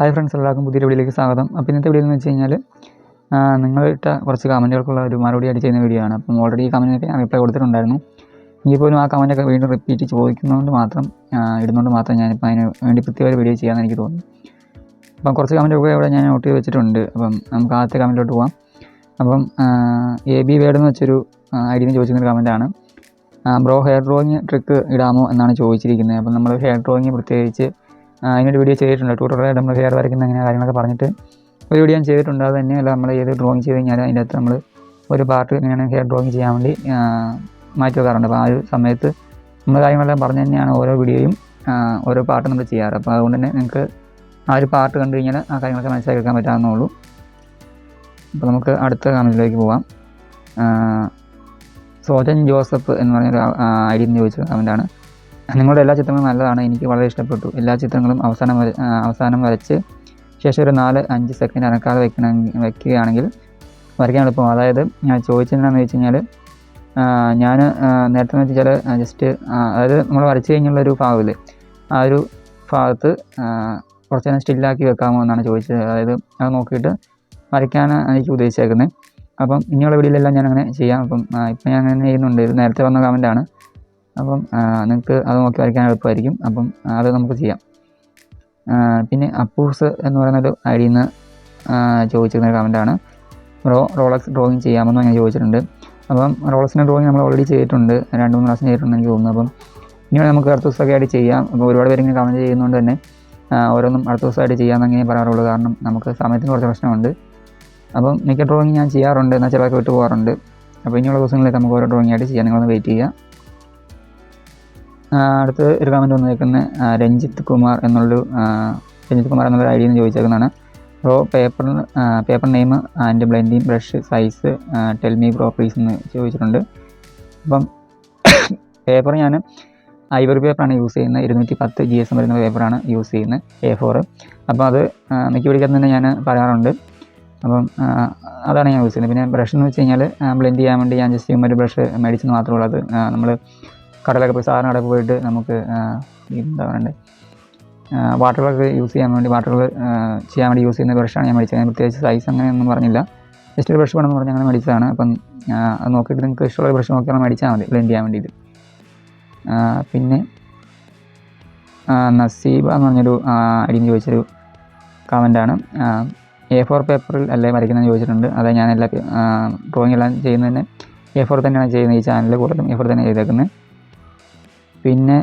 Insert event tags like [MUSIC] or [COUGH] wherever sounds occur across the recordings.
Hi friends എല്ലാവർക്കും പുതിയ വീഡിയോയിലേക്ക് സ്വാഗതം. അപ്പോൾ ഇന്നത്തെ വീഡിയോ എന്ന് വെച്ച് കഴിഞ്ഞാൽ നിങ്ങൾ ഇട്ട കുറച്ച് കമന്റുകൾക്കുള്ള ഒരു മറുപടി ആയിട്ട് ചെയ്യുന്ന വീഡിയോ ആണ്. അപ്പം ഓൾറെഡി ഈ കമന്റിനൊക്കെ ഞാൻ റിപ്ലൈ കൊടുത്തിട്ടുണ്ടായിരുന്നു. ഇനി പോലും ആ കമന്റൊക്കെ വീണ്ടും റിപ്പീറ്റ് ചോദിക്കുന്നതുകൊണ്ട് മാത്രം ഇടുന്നതുകൊണ്ട് മാത്രം ഞാനിപ്പോൾ അതിന് വേണ്ടി പ്രത്യേക വീഡിയോ ചെയ്യാമെന്ന് എനിക്ക് തോന്നി അപ്പം കുറച്ച് കമന്റൊക്കെ ഇവിടെ ഞാൻ നോട്ട് ചെയ്ത് വെച്ചിട്ടുണ്ട്. അപ്പം നമുക്ക് ആദ്യത്തെ കമന്റിലോട്ട് പോകാം അപ്പം എ ബി വേർഡ് എന്ന് വെച്ചൊരു ഐ ഡിന്ന് ചോദിച്ചിരുന്ന കമന്റാണ് ബ്രോ ഹെയർ ഡ്രോയിങ് ട്രിക്ക് ഇടാമോ എന്നാണ് ചോദിച്ചിരിക്കുന്നത്. അപ്പം നമ്മൾ ഹെയർ ഡ്രോയിങ് പ്രത്യേകിച്ച് അതിനൊരു വീഡിയോ ചെയ്തിട്ടുണ്ട്. ട്യൂട്ടോറിയൽ നമ്മൾ ഹെയർ വരയ്ക്കുന്ന അങ്ങനെ കാര്യങ്ങളൊക്കെ പറഞ്ഞിട്ട് ഒരു വീഡിയോ ഞാൻ ചെയ്തിട്ടുണ്ട്. അത് തന്നെയല്ല നമ്മൾ ഏത് ഡ്രോയിങ് ചെയ്ത് കഴിഞ്ഞാൽ അതിന്റെ അകത്ത് നമ്മൾ ഒരു പാർട്ട് ഇങ്ങനെയാണ് ഹെയർ ഡ്രോയിങ് ചെയ്യാൻ വേണ്ടി മാറ്റി വെക്കാറുണ്ട്. അപ്പോൾ ആ ഒരു സമയത്ത് നമ്മൾ കാര്യങ്ങളെല്ലാം പറഞ്ഞു തന്നെയാണ് ഓരോ വീഡിയോയും ഓരോ പാർട്ട് നമ്മൾ ചെയ്യാറ്. അപ്പോൾ അതുകൊണ്ട് തന്നെ നിങ്ങൾക്ക് ആ ഒരു പാർട്ട് കണ്ടു കഴിഞ്ഞാൽ ആ കാര്യങ്ങളൊക്കെ മനസ്സിലാക്കി എടുക്കാൻ പറ്റാവുന്നുള്ളൂ അപ്പോൾ നമുക്ക് അടുത്ത കമന്റിലേക്ക് പോവാം. സോജൻ ജോസഫ് എന്ന് പറഞ്ഞൊരു ഐ ഡി ചോദിച്ച കമന്റാണ് നിങ്ങളുടെ എല്ലാ ചിത്രങ്ങളും നല്ലതാണ്. എനിക്ക് വളരെ ഇഷ്ടപ്പെട്ടു. എല്ലാ ചിത്രങ്ങളും അവസാനം വര അവസാനം വരച്ച് ശേഷം ഒരു നാല് അഞ്ച് സെക്കൻഡ് അനക്കാതെ വെക്കണ വെക്കുകയാണെങ്കിൽ വരയ്ക്കാൻ എളുപ്പം. അതായത് ഞാൻ ചോദിച്ചതെന്താണെന്ന് വെച്ച് കഴിഞ്ഞാൽ ഞാൻ നേരത്തെ എന്ന് വെച്ചാൽ ജസ്റ്റ് അതായത് നമ്മൾ വരച്ച് കഴിഞ്ഞുള്ള ഒരു ഭാഗമില്ലേ ആ ഒരു ഭാഗത്ത് കുറച്ച് നേരം സ്റ്റില്ലാക്കി വെക്കാമോ എന്നാണ് ചോദിച്ചത്. അതായത് അത് നോക്കിയിട്ട് വരയ്ക്കാനാണ് എനിക്ക് ഉദ്ദേശിച്ചേക്കുന്നത് അപ്പം ഇനിയുള്ള വീഡിയോയിലെല്ലാം ഞാൻ അങ്ങനെ ചെയ്യാം. അപ്പം ഇപ്പം ഞാൻ അങ്ങനെ ചെയ്യുന്നുണ്ട്. ഇത് നേരത്തെ വന്ന കമന്റാണ് അപ്പം നിങ്ങൾക്ക് അത് നോക്കി വരയ്ക്കാൻ എളുപ്പമായിരിക്കും. അപ്പം അത് നമുക്ക് ചെയ്യാം. പിന്നെ അപ്പൂസ് എന്ന് പറയുന്നൊരു ഐ ഡിയിൽ നിന്ന് ചോദിച്ചിരുന്ന കമന്റാണ് റോ റോളക്സ് ഡ്രോയിങ് ചെയ്യാമെന്ന് ഞാൻ ചോദിച്ചിട്ടുണ്ട്. അപ്പം റോളക്സിന്റെ ഡ്രോയിങ് നമ്മൾ ഓൾറെഡി ചെയ്തിട്ടുണ്ട്. രണ്ട് മൂന്ന് പ്രാവശ്യം ചെയ്തിട്ടുണ്ടെന്ന് എനിക്ക് തോന്നുന്നു. അപ്പം ഇനി നമുക്ക് അടുത്ത ദിവസമൊക്കെ ആയിട്ട് ചെയ്യാം. അപ്പോൾ ഒരുപാട് പേര് ഇങ്ങനെ കമന്റ് ചെയ്യുന്നതുകൊണ്ട് തന്നെ ഓരോന്നും അടുത്ത ദിവസമായിട്ട് ചെയ്യാമെന്ന് അങ്ങനെ പറയാറുള്ളൂ. കാരണം നമുക്ക് സമയത്തിന് കുറച്ച് പ്രശ്നമുണ്ട്. അപ്പം മിക്ക ഡ്രോയിങ് ഞാൻ ചെയ്യാറുണ്ട്. എന്നാൽ ചിലതൊക്കെ വിട്ടു പോകാറുണ്ട്. അപ്പോൾ ഇനിയുള്ള ദിവസങ്ങളിലേക്ക് നമുക്ക് ഓരോ ഡ്രോയിങ് ആയിട്ട് ചെയ്യാം. നിങ്ങളൊന്ന് വെയിറ്റ് ചെയ്യുക. അടുത്ത് ഒരു കമന്റ് വന്നേക്കുന്നത് രഞ്ജിത്ത് കുമാർ എന്നുള്ളൊരു രഞ്ജിത്ത് കുമാർ എന്നുള്ള ഐഡിയെന്ന് ചോദിച്ചേക്കുന്നതാണ്. Bro paper paper name and blending brush size tell me bro എന്ന് ചോദിച്ചിട്ടുണ്ട്. അപ്പം പേപ്പർ ഞാൻ ഐവറി പേപ്പറാണ് യൂസ് ചെയ്യുന്നത് ഇരുന്നൂറ്റി പത്ത് ജി എസ് എം വരുന്ന പേപ്പറാണ് യൂസ് ചെയ്യുന്നത് എ ഫോറ് അപ്പോൾ അത് മിക്ക പിടിക്കാൻ തന്നെ ഞാൻ പറയാറുണ്ട്. അപ്പം അതാണ് ഞാൻ യൂസ് ചെയ്യുന്നത് പിന്നെ ബ്രഷ് എന്ന് വെച്ച് കഴിഞ്ഞാൽ ബ്ലെൻഡ് ചെയ്യാൻ വേണ്ടി ഞാൻ ജസ്റ്റ് ഒരു ബ്രഷ് മേടിച്ചെന്ന് മാത്രമേ ഉള്ളൂ. അത് നമ്മൾ കടലൊക്കെ പോയി സാധാരണ കടയിൽ പോയിട്ട് നമുക്ക് എന്താ പറയണ്ടേ? വാട്ടറുകളൊക്കെ യൂസ് ചെയ്യാൻ വേണ്ടി വാട്ടറുകൾ ചെയ്യാൻ വേണ്ടി യൂസ് ചെയ്യുന്ന ബ്രഷാണ് ഞാൻ മേടിച്ചത്. പ്രത്യേകിച്ച് സൈസ് അങ്ങനെയൊന്നും പറഞ്ഞില്ല. ജസ്റ്റ് ഒരു ബ്രഷ് വേണമെന്ന് പറഞ്ഞ് അങ്ങനെ മേടിച്ചതാണ്. അപ്പം അത് നോക്കിയിട്ട് നിങ്ങൾക്ക് ഇഷ്ടമുള്ള ബ്രഷ് നോക്കിയാൽ മേടിച്ചാൽ മതി ബ്ലെൻഡ് ചെയ്യാൻ വേണ്ടിയിട്ട്. പിന്നെ നസീബ എന്ന് പറഞ്ഞൊരു അടിയും ചോദിച്ചൊരു കമന്റാണ് എ ഫോർ പേപ്പറിൽ അല്ലേ വരയ്ക്കുന്നതെന്ന് ചോദിച്ചിട്ടുണ്ട്. അത് ഞാൻ എല്ലാ ഡ്രോയിങ് എല്ലാം ചെയ്യുന്നതിന് എ ഫോർ തന്നെയാണ് ചെയ്യുന്നത് ഈ ചാനലിൽ കൂടുതലും എ ഫോർ തന്നെ ചെയ്തേക്കുന്നത്. പിന്നെ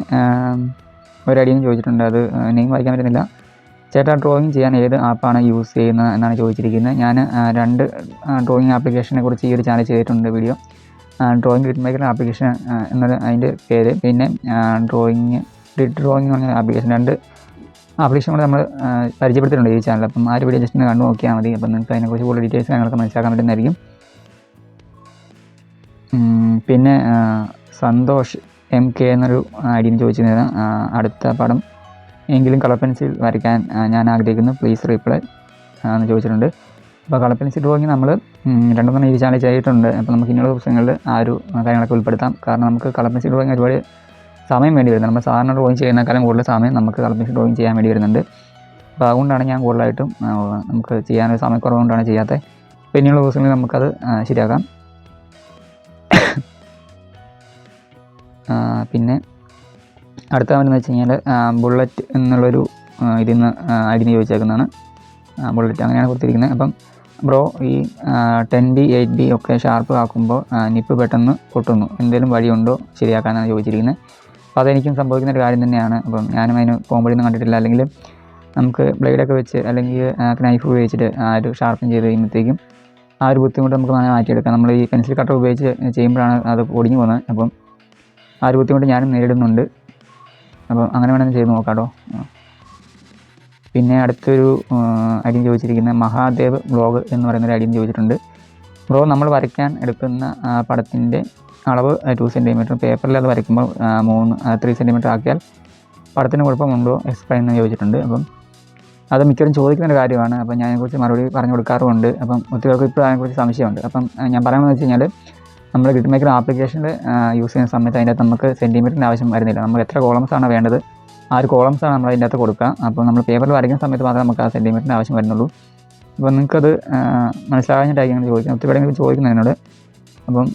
ഒരു അടിയും ചോദിച്ചിട്ടുണ്ട്. അത് നെയിം വായിക്കാൻ പറ്റുന്നില്ല. ചേട്ടാ ഡ്രോയിങ് ചെയ്യാൻ ഏത് ആപ്പാണ് യൂസ് ചെയ്യുന്നത് എന്നാണ് ചോദിച്ചിരിക്കുന്നത്. ഞാൻ രണ്ട് ഡ്രോയിങ് ആപ്ലിക്കേഷനെ കുറിച്ച് ഈ ഒരു ചാനൽ ചെയ്തിട്ടുണ്ട് video drawing grid maker application എന്നത് അതിന്റെ പേര്. പിന്നെ ഡ്രോയിങ് ഗ്രിഡ് ഡ്രോയിങ് പറഞ്ഞ ആപ്ലിക്കേഷൻ രണ്ട് ആപ്ലിക്കേഷൻ കൂടെ നമ്മൾ പരിചയപ്പെടുത്തിയിട്ടുണ്ട് ഈ ചാനൽ അപ്പം ആ ഒരു വീഡിയോ ജസ്റ്റ് കണ്ടു നോക്കിയാൽ മതി. അപ്പം നിങ്ങൾക്ക് അതിനെക്കുറിച്ച് കൂടുതൽ ഡീറ്റെയിൽസ് കാര്യങ്ങളൊക്കെ മനസ്സിലാക്കാൻ പറ്റുന്നതായിരിക്കും. പിന്നെ സന്തോഷ് എം കെ എന്നൊരു ഐഡിയിൽ ചോദിച്ചിരുന്നത് ആ, അടുത്ത പടം. എങ്കിലും കളർ പെൻസിൽ വരയ്ക്കാൻ ഞാൻ ആഗ്രഹിക്കുന്നു. പ്ലീസ് റീപ്ലൈ എന്ന് ചോദിച്ചിട്ടുണ്ട്. അപ്പോൾ കളർ പെൻസിൽ ഡ്രോയിങ് നമ്മൾ രണ്ടു മൂന്ന് ഈ ചാനൽ ചെയ്തിട്ടുണ്ട് അപ്പോൾ നമുക്ക് ഇനിയുള്ള ദിവസങ്ങളിൽ ആ ഒരു കാര്യങ്ങളൊക്കെ ഉൾപ്പെടുത്താം. കാരണം നമുക്ക് കളർ പെൻസിൽ ഡ്രോയിങ് ഒരുപാട് സമയം വേണ്ടി വരുന്നത് നമ്മൾ സാധാരണ ഡ്രോയിങ് ചെയ്യുന്നേക്കാളും കൂടുതൽ സമയം നമുക്ക് കളർ പെൻസിൽ ഡ്രോയിങ് ചെയ്യാൻ വേണ്ടി വരുന്നുണ്ട്. അപ്പോൾ അതുകൊണ്ടാണ് ഞാൻ കൂടുതലായിട്ടും നമുക്ക് ചെയ്യാനൊരു സമയക്കുറവുകൊണ്ടാണ് ചെയ്യാത്തത്. അപ്പോൾ ഇനിയുള്ള ദിവസങ്ങളിൽ നമുക്കത് ശരിയാക്കാം. പിന്നെ അടുത്ത എന്ന് വെച്ച് കഴിഞ്ഞാൽ ബുള്ളറ്റ് എന്നുള്ളൊരു ഇതിൽ നിന്ന് ഐഡിന് ചോദിച്ചേക്കുന്നതാണ്. ബുള്ളറ്റ് അങ്ങനെയാണ് കൊടുത്തിരിക്കുന്നത്. അപ്പം ബ്രോ ഈ ടെൻ ബി എയ്റ്റ് ബി ഒക്കെ ഷാർപ്പ് ആക്കുമ്പോൾ നിപ്പ് പെട്ടെന്ന് പൊട്ടുന്നു. എന്തെങ്കിലും വഴിയുണ്ടോ ശരിയാക്കാനാണ് ചോദിച്ചിരിക്കുന്നത്. അപ്പോൾ അതെനിക്കും സംഭവിക്കുന്ന ഒരു കാര്യം തന്നെയാണ്. അപ്പം ഞാനും അതിന് പോകുമ്പോഴൊന്നും കണ്ടിട്ടില്ല. അല്ലെങ്കിൽ നമുക്ക് ബ്ലേഡൊക്കെ വെച്ച് അല്ലെങ്കിൽ നൈഫ് ഉപയോഗിച്ചിട്ട് ആ ഒരു ഷാർപ്പൻ ചെയ്ത് കഴിയുമ്പോഴത്തേക്കും ആ ഒരു ബുദ്ധിമുട്ട് നമുക്ക് മാറ്റിയെടുക്കാം. നമ്മൾ ഈ പെൻസിൽ കട്ടർ ഉപയോഗിച്ച് ചെയ്യുമ്പോഴാണ് അത് ഒടിഞ്ഞു പോകുന്നത്. അപ്പം ആ ഒരു ബുദ്ധിമുട്ട് ഞാനും നേരിടുന്നുണ്ട്. അപ്പം അങ്ങനെ വേണമെങ്കിൽ ചെയ്ത് നോക്കാട്ടോ. പിന്നെ അടുത്തൊരു അടിയും ചോദിച്ചിരിക്കുന്ന മഹാദേവ് ബ്ലോഗ് എന്ന് പറയുന്നൊരു അടിയും ചോദിച്ചിട്ടുണ്ട്. ബ്രോ നമ്മൾ വരയ്ക്കാൻ എടുക്കുന്ന പടത്തിന്റെ അളവ് ടു സെന്റിമീറ്റർ പേപ്പറിൽ അത് വരയ്ക്കുമ്പോൾ മൂന്ന് ത്രീ സെന്റിമീറ്റർ ആക്കിയാൽ പടത്തിന് കുഴപ്പമുണ്ടോ എക്സ്പ്ലെയിൻ എന്ന് ചോദിച്ചിട്ടുണ്ട്. അപ്പം അത് മിക്കവരും ചോദിക്കുന്ന ഒരു കാര്യമാണ്. അപ്പം ഞാൻ അതിനെക്കുറിച്ച് മറുപടി പറഞ്ഞു കൊടുക്കാറുമുണ്ട്. അപ്പം ഒത്തിരി പേർക്ക് ഇപ്പോൾ അതിനെക്കുറിച്ച് സംശയമുണ്ട്. അപ്പം ഞാൻ പറയുന്നത് വെച്ച് കഴിഞ്ഞാൽ നമ്മൾ ഗ്രിഡ് മേക്കർ ആപ്ലിക്കേഷനിൽ യൂസ് ചെയ്യുന്ന സമയത്ത് അതിന്റെ നമുക്ക് സെന്റിമീറ്ററിന്റെ ആവശ്യം വരുന്നില്ല. നമുക്ക് എത്ര കോളംസ് ആണ് വേണ്ടത്? ആ ഒരു കോളംസ് ആണ് നമ്മൾ അതിന്റെ അകത്ത് കൊടുക്കുക. അപ്പോൾ നമ്മൾ പേപ്പറിൽ വരയ്ക്കുന്ന സമയത്ത് മാത്രമേ നമുക്ക് ആ സെന്റിമീറ്ററിന്റെ ആവശ്യം വരുന്നുള്ളൂ. അപ്പോൾ നിങ്ങൾക്കത് മനസ്സിലാകാഞ്ഞിട്ടായിരിക്കും ചോദിക്കുന്നത്. ഒത്തിരി പേരെങ്കിലും ചോദിക്കുന്നത് എന്നോട്. അപ്പം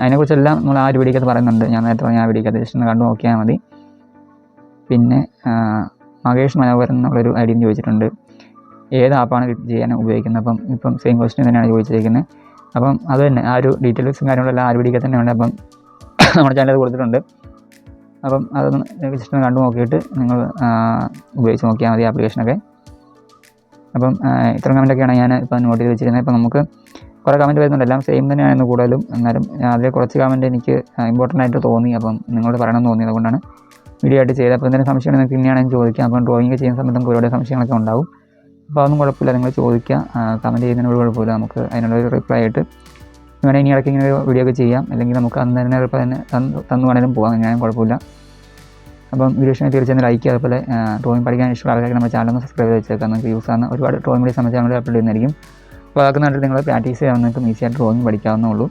അതിനെക്കുറിച്ചെല്ലാം നമ്മൾ ആ ഒരു വീഡിയോക്കകത്ത് പറയുന്നുണ്ട്. ഞാൻ നേരത്തെ പറഞ്ഞ ആ വീഡിയോക്കകത്ത് ജസ്റ്റ് ഒന്ന് കണ്ടു നോക്കിയാൽ മതി. പിന്നെ മകേഷ് മനോഹരൻ എന്നുള്ളൊരു ഐഡിയ ചോദിച്ചിട്ടുണ്ട്. ഏത് ആപ്പാണ് ചെയ്യാൻ ഉപയോഗിക്കുന്നത്? അപ്പം ഇപ്പം സെയിം ക്വസ്റ്റ്യൻ തന്നെയാണ് ചോദിച്ചിരിക്കുന്നത്. അപ്പം അത് തന്നെ. ആ ഒരു ഡീറ്റെയിൽസും കാര്യങ്ങളെല്ലാം തന്നെ ഉണ്ട് അപ്പം [COUGHS] നമ്മുടെ ചാനൽ കൊടുത്തിട്ടുണ്ട്. അപ്പം അതൊന്ന് ജസ്റ്റ് കണ്ടു നോക്കിയിട്ട് നിങ്ങൾ ഉപയോഗിച്ച് നോക്കിയാൽ മതി ആപ്ലിക്കേഷനൊക്കെ അപ്പം ഇത്ര കമന്റൊക്കെയാണ് ഞാൻ ഇപ്പം നോട്ട് ചെയ്ത് വെച്ചിരുന്നത് ഇപ്പം നമുക്ക് കുറേ കമന്റ് വരുന്നുണ്ട്. എല്ലാം സെയിം തന്നെയാണ് കൂടുതലും. എന്നാലും അതിൽ കുറച്ച് കമന്റ് എനിക്ക് ഇമ്പോർട്ടന്റ് ആയിട്ട് തോന്നി. അപ്പം നിങ്ങളോട് പറയണമെന്ന് തോന്നി. അതുകൊണ്ടാണ് വീഡിയോ ആയിട്ട് ചെയ്തത്. അപ്പോൾ എന്തെങ്കിലും സംശയമാണ് നിങ്ങൾക്ക് ഇനിയാണെങ്കിൽ ചോദിക്കാം. അപ്പം ഡ്രോയിങ് ചെയ്യുന്ന സമയത്ത് നമുക്ക് ഒരുപാട് സംശയങ്ങളൊക്കെ ഉണ്ടാവും. അപ്പോൾ അതൊന്നും കുഴപ്പമില്ല. നിങ്ങൾ ചോദിക്കുക കമന്റ് ചെയ്യുന്നതിനോട് കുഴപ്പമില്ല. നമുക്ക് അതിനുള്ള ഒരു റിപ്ലൈ ആയിട്ട് വേണമെങ്കിൽ ഇനി ഇടയ്ക്ക് ഇങ്ങനെ ഒരു വീഡിയോ ഒക്കെ ചെയ്യാം. അല്ലെങ്കിൽ നമുക്ക് അന്ന് തന്നെ റിപ്ലൈ തന്നെ തന്ന് തന്നു വേണേലും പോകാം. ഞാൻ കുഴപ്പമില്ല. അപ്പം വീഡിയോ ഇഷ്ടമായി തീർച്ചയായും ലൈക്ക് അതുപോലെ ഡ്രോയിങ് പഠിക്കാൻ ഇഷ്ടമുള്ള ആൾക്കാർക്ക് നമ്മുടെ ചാനൽ ഒന്ന് സബ്സ്ക്രൈബ് ചെയ്ത് വെച്ചേക്കാം നിങ്ങൾക്ക് യൂസ് ആകുന്ന ഒരുപാട് ഡ്രോയിങ് വീഡിയോസ് സംബന്ധിച്ച് നമ്മൾ അപ്ലോഡ് ചെയ്യുന്നതായിരിക്കും. അപ്പോൾ അതൊക്കെ കണ്ടിട്ട് നിങ്ങൾ പ്രാക്ടീസ് ചെയ്യാൻ നിങ്ങൾക്ക് ഈസിയായിട്ട് ഡ്രോയിങ് പഠിക്കാവുന്നേ ഉള്ളൂ.